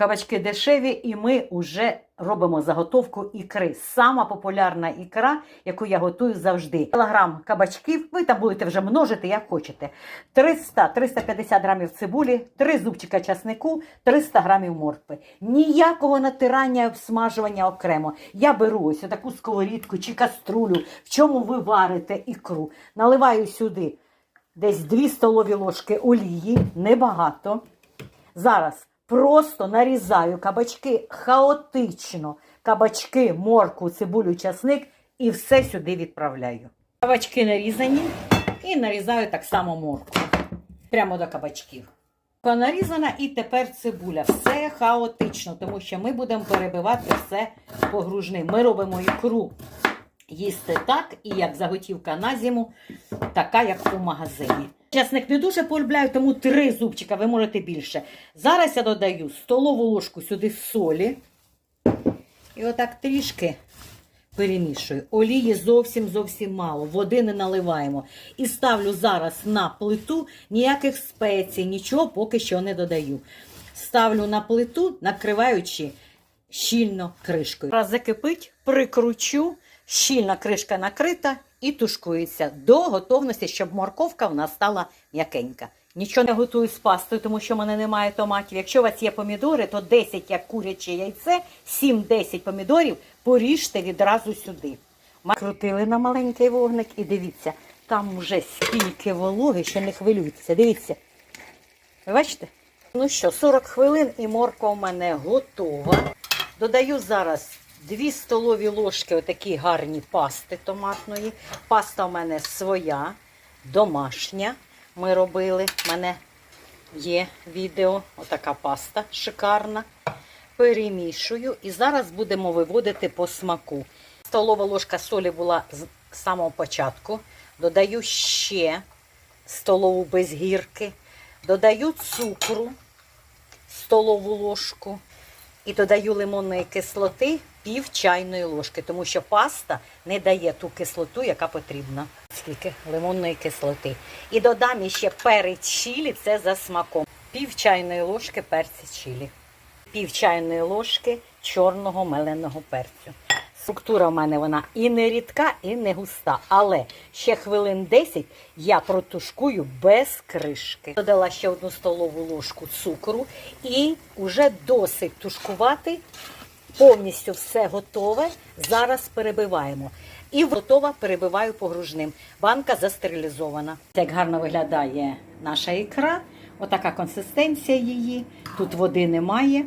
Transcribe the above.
Кабачки дешеві, і ми вже робимо заготовку ікри. Сама популярна ікра, яку я готую завжди. Кілограм кабачків, ви там будете вже множити, як хочете. 300-350 грамів цибулі, 3 зубчика часнику, 300 грамів моркви. Ніякого натирання, обсмажування окремо. Я беру ось таку сковорідку чи каструлю, в чому ви варите ікру. Наливаю сюди десь 2 столові ложки олії, небагато. Зараз просто нарізаю кабачки хаотично. Кабачки, морку, цибулю, часник і все сюди відправляю. Кабачки нарізані і нарізаю так само морку. Прямо до кабачків. Нарізана і тепер цибуля. Все хаотично, тому що ми будемо перебивати все погружним. Ми робимо ікру їсти так, і як заготівка на зиму, така, як у магазині. Часник не дуже полюбляю, тому три зубчика, ви можете більше. Зараз я додаю столову ложку сюди солі. І отак трішки перемішую. Олії зовсім зовсім мало, води не наливаємо. І ставлю зараз на плиту ніяких спецій, нічого поки що не додаю. Ставлю на плиту, накриваючи щільно кришкою. Раз закипить, прикручу, щільна кришка накрита і тушкується до готовності, щоб морковка в нас стала м'якенька. Нічого не готую з пастою, тому що в мене немає томатів. Якщо у вас є помідори, то 10 як куряче яйце, 7-10 помідорів поріжте відразу сюди. Крутили на маленький вогник і дивіться, там вже скільки вологи, що не хвилюйтеся. Дивіться. Ви бачите? Ну що, 40 хвилин і морква у мене готова. Додаю зараз 2 столові ложки отакі гарні пасти томатної. Паста у мене своя, домашня. Ми робили. У мене є відео. Отака паста шикарна. Перемішую і зараз будемо виводити по смаку. Столова ложка солі була з самого початку. Додаю ще столову без гірки. Додаю цукру, столову ложку. І додаю лимонної кислоти пів чайної ложки, тому що паста не дає ту кислоту, яка потрібна. Скільки лимонної кислоти. І додам іще перець чилі, це за смаком. Пів чайної ложки перця чилі. Пів чайної ложки чорного меленого перцю. Структура в мене вона і не рідка, і не густа. Але ще хвилин 10 я протушкую без кришки. Додала ще одну столову ложку цукру і вже досить тушкувати. Повністю все готове. Зараз перебиваємо. І готова перебиваю погружним. Банка застерилізована. Як гарно виглядає наша ікра. Отака консистенція її. Тут води немає.